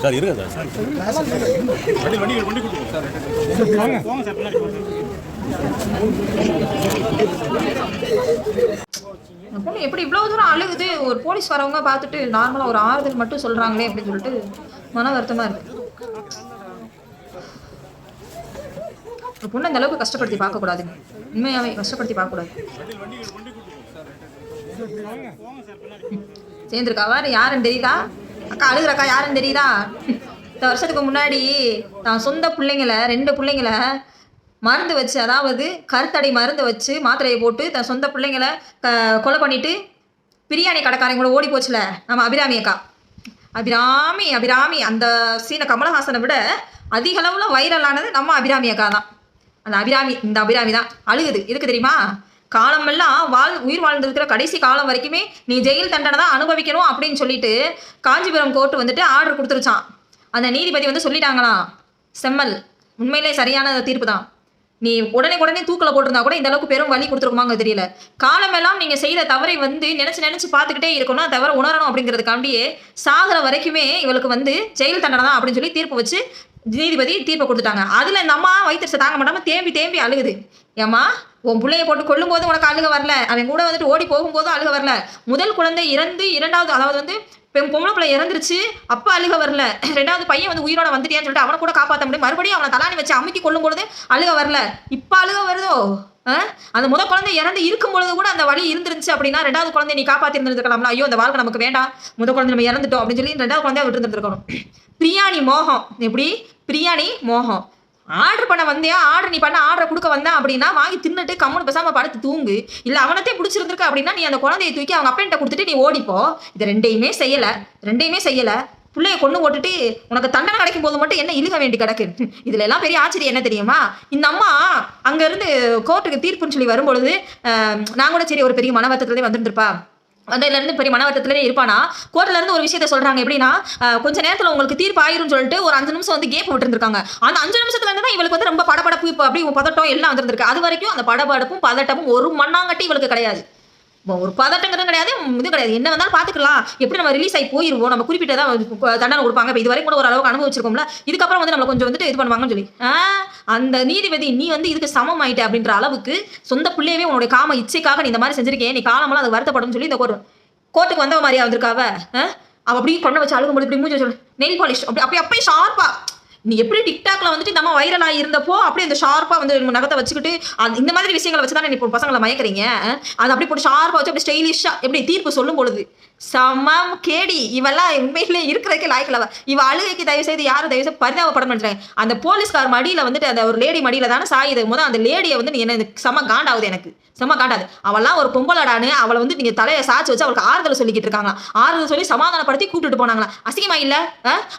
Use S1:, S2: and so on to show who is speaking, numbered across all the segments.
S1: Sir இருங்க sir. வண்டி வண்டி வண்டி கொடுத்துருங்க சார் போங்க சார் பின்னாடி
S2: பொண்ணு எப்படி இவ்வளோ தூரம் அழுகுது? ஒரு போலீஸ் வரவங்க பார்த்துட்டு நார்மலாக ஒரு ஆறுதல் மட்டும் சொல்கிறாங்களே அப்படின்னு சொல்லிட்டு மன வருத்தமாக இருக்கு. ஒரு பொண்ணு அந்த அளவுக்கு கஷ்டப்படுத்தி பார்க்கக்கூடாதுங்க உண்மையாகவே கஷ்டப்படுத்தி பார்க்கக்கூடாது. சேர்ந்துருக்கா? வேறு யாருன்னு தெரியுதா? அக்கா அழுகுறக்கா யாருன்னு தெரியுதா? இந்த வருஷத்துக்கு முன்னாடி தான் சொந்த பிள்ளைங்களை ரெண்டு பிள்ளைங்களை மருந்து வச்சு அதாவது கருத்தடை மருந்து வச்சு மாத்திரையை போட்டு தன் சொந்த பிள்ளைங்களை க கொலை பண்ணிட்டு பிரியாணி கடைக்காரங்க கூட ஓடி போச்சுல. நம்ம அபிராமி அக்கா. அபிராமி அபிராமி அந்த சீன கமலஹாசனை விட அதிகளவில் வைரலானது நம்ம அபிராமி அக்கா தான். அந்த அபிராமி இந்த அபிராமி தான். அழுகுது. எதுக்கு தெரியுமா? காலமெல்லாம் வாழ் உயிர் வாழ்ந்திருக்கிற கடைசி காலம் வரைக்குமே நீ ஜெயில் தண்டனை தான் அனுபவிக்கணும் அப்படின்னு சொல்லிட்டு காஞ்சிபுரம் கோர்ட்டு வந்துட்டு ஆர்டர் கொடுத்துருச்சான் அந்த நீதிபதி வந்து சொல்லிட்டாங்களாம். செம்மல் உண்மையிலே சரியான தீர்ப்பு தான். நீ உடனே உடனே தூக்கில் போட்டிருந்தா கூட இந்த அளவுக்கு பெரும் வழி கொடுத்துருக்குமாங்க தெரியல. காலமெல்லாம் நீங்கள் செய்த தவறை வந்து நினச்சி நினச்சி பார்த்துக்கிட்டே இருக்கணும் தவறை உணரணும் அப்படிங்கிறதுக்காண்டியே சாகிற வரைக்குமே இவளுக்கு வந்து ஜெயில் தண்டனை தான் அப்படின்னு சொல்லி தீர்ப்பு வச்சு நீதிபதி தீர்ப்பை கொடுத்துட்டாங்க. அதில் இந்த அம்மா வயிற்றுச்ச தாங்க மாட்டாமல் தேம்பி தேம்பி அழுகுது. ஏம்மா உன் பிள்ளைய போட்டு கொள்ளும் போது உனக்கு அழுக வரல. அவன் கூட வந்துட்டு ஓடி போகும்போதும் அழுக வரல. முதல் குழந்தை இறந்து இரண்டாவது அதாவது வந்து பெண் பொம்பளை பிள்ளை இறந்துருச்சு அப்பா அழுக வரல. ரெண்டாவது பையன் வந்து உயிரோட வந்துட்டியான்னு சொல்லிட்டு அவனை கூட காப்பாற்ற முடியும் மறுபடியும் அவனை தலானி வச்சு அமுக்கி கொள்ளும் பொழுது அழுக வரல. இப்போ அழுக வருதோ? ஆ? அந்த முத குழந்தை இறந்து இருக்கும் பொழுது கூட அந்த வழி இருந்துருந்துச்சு அப்படின்னா ரெண்டாவது குழந்தை நீ காப்பாத்தி இருந்திருக்கலாம்ல ஐயோ அந்த வாழ்க்கை நமக்கு வேண்டாம். முத குழந்தை நம்ம இறந்துட்டோம் அப்படின்னு சொல்லி ரெண்டாவது குழந்தைய விட்டு இருந்திருக்கணும் பிரியாணி மோகம். எப்படி? பிரியாணி மோகம். ஆர்டர் பண்ண வந்தியா ஆர்டர் நீ பண்ண ஆர்டர் கொடுக்க வந்தேன் அப்படின்னா வாங்கி தின்னுட்டு கம்முன்னு பேசாமல் படுத்து தூங்கு. இல்லை அவனத்தே பிடிச்சிருந்திருக்கு அப்படின்னா நீ அந்த குழந்தைய தூக்கி அவங்க அப்பன்ட்ட கொடுத்துட்டு நீ ஓடிப்போ இது ரெண்டையுமே செய்யலை. ரெண்டையுமே செய்யலை. பிள்ளைய கொண்டு போட்டுட்டு உனக்கு தண்டனை கிடைக்கும் போது மட்டும் என்ன இழுக வேண்டி கிடக்கு? இதுல எல்லாம் பெரிய ஆச்சரியம் என்ன தெரியுமா? இந்த அம்மா அங்கேருந்து கோர்ட்டுக்கு தீர்ப்புன்னு சொல்லி வரும்பொழுது நான் கூட சரி ஒரு பெரிய மனவத்தத்துலேயே வந்திருந்திருப்பா. வந்ததுல இருந்து பெரிய மனவட்டத்திலே இருப்பானா? கோர்ட்ல இருந்து ஒரு விஷயத்த சொல்றாங்க. எப்படின்னா கொஞ்சம் கொஞ்ச நேரத்துல உங்களுக்கு தீர்ப்பு ஆயிரும்னு சொல்லிட்டு ஒரு அஞ்சு நிமிஷம் வந்து கேப் விட்டுருக்காங்க அந்த அஞ்சு நிமிஷத்துல இருந்து தான் இவளுக்கு வந்து ரொம்ப படபடப்பு இப்போ அப்படி பதட்டம் எல்லாம் வந்துருந்துருக்கு. அது வரைக்கும் அந்த படபடப்பும் பதட்டமும் ஒரு மண்ணாங்கட்டி இவளுக்கு கிடையாது. ஒரு பதட்டங்கிறது கிடையாது இது கிடையாது. என்ன வந்தாலும் பார்த்துக்கலாம். எப்படி நம்ம ரிலீஸ் ஆகி போயிருவோம்? நம்ம குறிப்பிட்டதான் தண்டனை கொடுப்பாங்க. இப்போ இதுவரை கூட ஒரு அளவுக்கு அனுபவிச்சிருக்கோம்ல. இதுக்கப்புறம் வந்து நம்மளை கொஞ்சம் வந்துட்டு இது பண்ணுவாங்கன்னு சொல்லி. அந்த நீதிபதி நீ வந்து இதுக்கு சமம் ஆயிட்ட அப்படின்ற அளவுக்கு சொந்த பிள்ளையவே உன்னுடைய காம இச்சைக்காக நீ இந்த மாதிரி செஞ்சிருக்கேன் நீ காலமெல்லாம் அது வருத்தப்படும் சொல்லி இந்த கோர்ட்டுக்கு வந்தவ மாதிரியா வந்திருக்காவ? ஆ? அவ அப்படி பண்ண வச்சு அழுகும்போது இப்படி மூஞ்சி சொல்லு நெயில் பாலிஷ் அப்படி அப்படி அப்படியே ஷார்ப்பா நீ எப்படி டிக்டாக்ல வந்துட்டு நம்ம வைரலாக இருந்தப்போ அப்படியே இந்த ஷார்ப்பாக வந்து நகத்தை வச்சுக்கிட்டு அந்த இந்த மாதிரி விஷயங்களை வச்சு தானே இப்போ பசங்களை மயக்கிறீங்க அது அப்படி போட்டு ஷார்ப்பாக வச்சு அப்படி ஸ்டைலிஷாக எப்படி தீர்ப்பு சொல்லும் பொழுது? சமம். கேடி இவெல்லாம் உண்மையிலே இருக்கிறதுக்கே லாய்க்கல இவ அழுகைக்கு தயவு செய்து யாரும் தயவு செய்து பரிதாபப்படம் நினைச்சாங்க அந்த போலீஸ்கார் மடியில வந்துட்டு அந்த ஒரு லேடி மடியில தானே சாயுது முதல் அந்த லேடியை வந்து நீ என்ன செம காண்டாகுது எனக்கு. செம காண்டாது. அவெல்லாம் ஒரு பொம்பளடான்னு அவளை வந்து நீங்க தலையை சாச்சு வச்சு அவளுக்கு ஆறுதல் சொல்லிக்கிட்டு இருக்காங்க ஆறுதல் சொல்லி சமாதானப்படுத்தி கூப்பிட்டுட்டு போனாங்களா? அசிங்கமா இல்ல?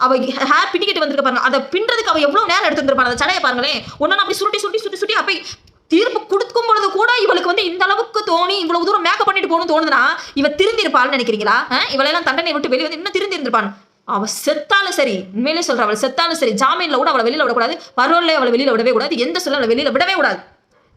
S2: அவ ஹேர் பிடிக்கிட்டு வந்திருக்க பாருங்க. அதை பின்றதுக்கு அவ எவ்வளவு நேரம் எடுத்துருப்பாங்க அந்த சடையை பாருங்களேன். ஒன்னு அப்படி சுருட்டி சுருட்டி சுருட்டி சுருட்டி அப்படி தீர்ப்பு கொடுக்கும் பொழுது கூட இவளுக்கு வந்து இந்த அளவுக்கு தோணி இவ்வளவு தூரம் மேக்கப் பண்ணிட்டு போகணும் தோணுதுன்னா இவ திருந்திருப்பாள்னு நினைக்கிறீங்களா? இவளை இவளெல்லாம் தண்டனை விட்டு வெளியே வந்து இன்னும் திருந்தி அவள் அவ செத்தாலும் சரி உண்மையிலே சொல்ற அவள் செத்தாலும் சரி ஜாமீன்ல கூட அவளை வெளியில விடக்கூடாது பரோல்ல அவளை வெளியில விடவே கூடாது எந்த சொல்ல அவளை வெளியில விடவே கூடாது.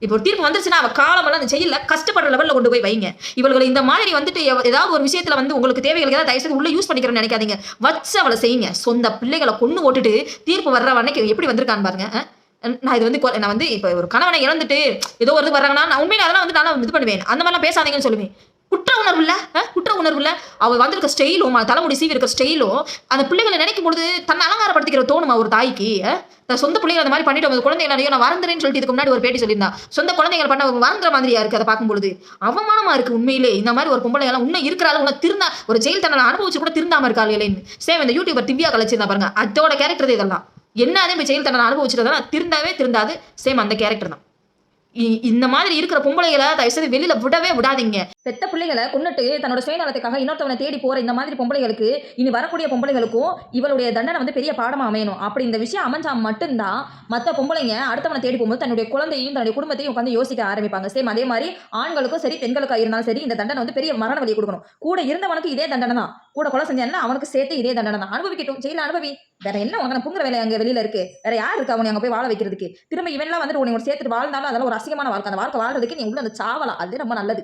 S2: இப்போ ஒரு தீர்ப்பு வந்துருச்சுன்னா அவள் காலமெல்லாம் அந்த செயல கஷ்டப்படுற லெவலில் கொண்டு போய் வைங்க. இவர்களை இந்த மாதிரி வந்துட்டு ஏதாவது ஒரு விஷயத்துல வந்து உங்களுக்கு தேவைகள் ஏதாவது தயவு செய்து உள்ள யூஸ் பண்ணிக்கிறேன்னு நினைக்காதீங்க. வச்சு அவளை செய்யுங்க. சொந்த பிள்ளைகளை கொண்டு ஓட்டுட்டு தீர்ப்பு வர்ற அன்னைக்கு எப்படி வந்திருக்கான்னு பாருங்க நான் இது வந்து நான் வந்து இப்போ ஒரு கணவனை இழந்துட்டு ஏதோ ஒரு இது வர்றாங்கன்னா நான் உண்மையில அதெல்லாம் வந்து நான் இது பண்ணுவேன். அந்த மாதிரிலாம் பேசாதீங்கன்னு சொல்லுவேன். குற்ற உணர்வு இல்லை? குற்ற உணர்வு இல்லை? அவள் வந்திருக்க ஸ்டைலும் தலைமுடி சீவி இருக்க ஸ்டைலும் அந்த பிள்ளைகளை நினைக்கும் பொழுது தன்னை அலங்காரப்படுத்திக்கிற தோணுமா ஒரு தாய்க்கு? சொந்த பிள்ளைங்க அந்த மாதிரி பண்ணிட்டு வந்து குழந்தைங்க நிறைய நான் வரந்துறேன்னு சொல்லிட்டு இதுக்கு முன்னாடி ஒரு பேட்டி சொல்லியிருந்தா. சொந்த குழந்தைகள் பண்ண வரந்துற மாதிரியா இருக்கு அதை பார்க்கும் பொழுது அவமானமா இருக்கு உண்மையிலே. இந்த மாதிரி ஒரு பொம்பளை எல்லாம் உன்ன இருக்கிறாள் உன்னை திருந்தா ஒரு ஜெயில் தன்னை அனுபவிச்சு கூட திருந்தாம இருக்காள் இல்லைன்னு சேம் இந்த யூடியூபர் திவ்யா கலைச்சிருந்தா பாருங்க. அதோட கேரக்டர் இதெல்லாம். என்ன அதே ஜெயில் தண்டனை அனுபவிச்சிருந்தா திருந்தாவே திருந்தாது. சேம் அந்த கேரக்டர் தான். இ- இந்த மாதிரி இருக்கிற பொம்பளைகளை தயவு செய்து வெளியில விடவே விடாதீங்க. பெத்த பிள்ளைகளை கொண்டுட்டு தன்னோட சுயநலத்துக்காக இன்னொருத்தவனை தேடி போற இந்த மாதிரி பொம்பளைகளுக்கு இனி வரக்கூடிய பொம்பளைகளுக்கும் இவளுடைய தண்டனை வந்து பெரிய பாடமா அமையணும். அப்படி இந்த விஷயம் அமைஞ்சா மட்டும்தான் மற்ற பொம்பளைங்க அடுத்தவனை தேடி போகும்போது தன்னுடைய குழந்தையும் தன்னுடைய குடும்பத்தையும் உட்காந்து யோசிக்க ஆரம்பிப்பாங்க. சேம் அதே மாதிரி ஆண்களுக்கும் சரி பெண்களுக்கா இருந்தாலும் சரி இந்த தண்டனை வந்து பெரிய மரண வழியை கொடுக்கணும். கூட இருந்தவனுக்கு இதே தண்டனை தான் கூட கொலை செஞ்சானா அவனுக்கு சேர்த்து இதே தண்டனை தான் அனுபவிக்கட்டும். ஜெயில அனுபவி. வேற என்ன உனக்கு? புங்குற வேலை அங்க வெளியில இருக்கு. வேற யார் இருக்கா? உனக்கு அங்க போய் வாழ வைக்கிறதுக்கு. திரும்ப இவன்லாம் வந்துட்டு உன்னை சேர்த்துட்டு வாழ்ந்தாலும் அதெல்லாம் ஒரு அசிங்கமான வாழ்க்கை. அந்த வாழ்க்கை வாழ்றதுக்கு நீ உள்ள அந்த சாவலாம் அது ரொம்ப நல்லது.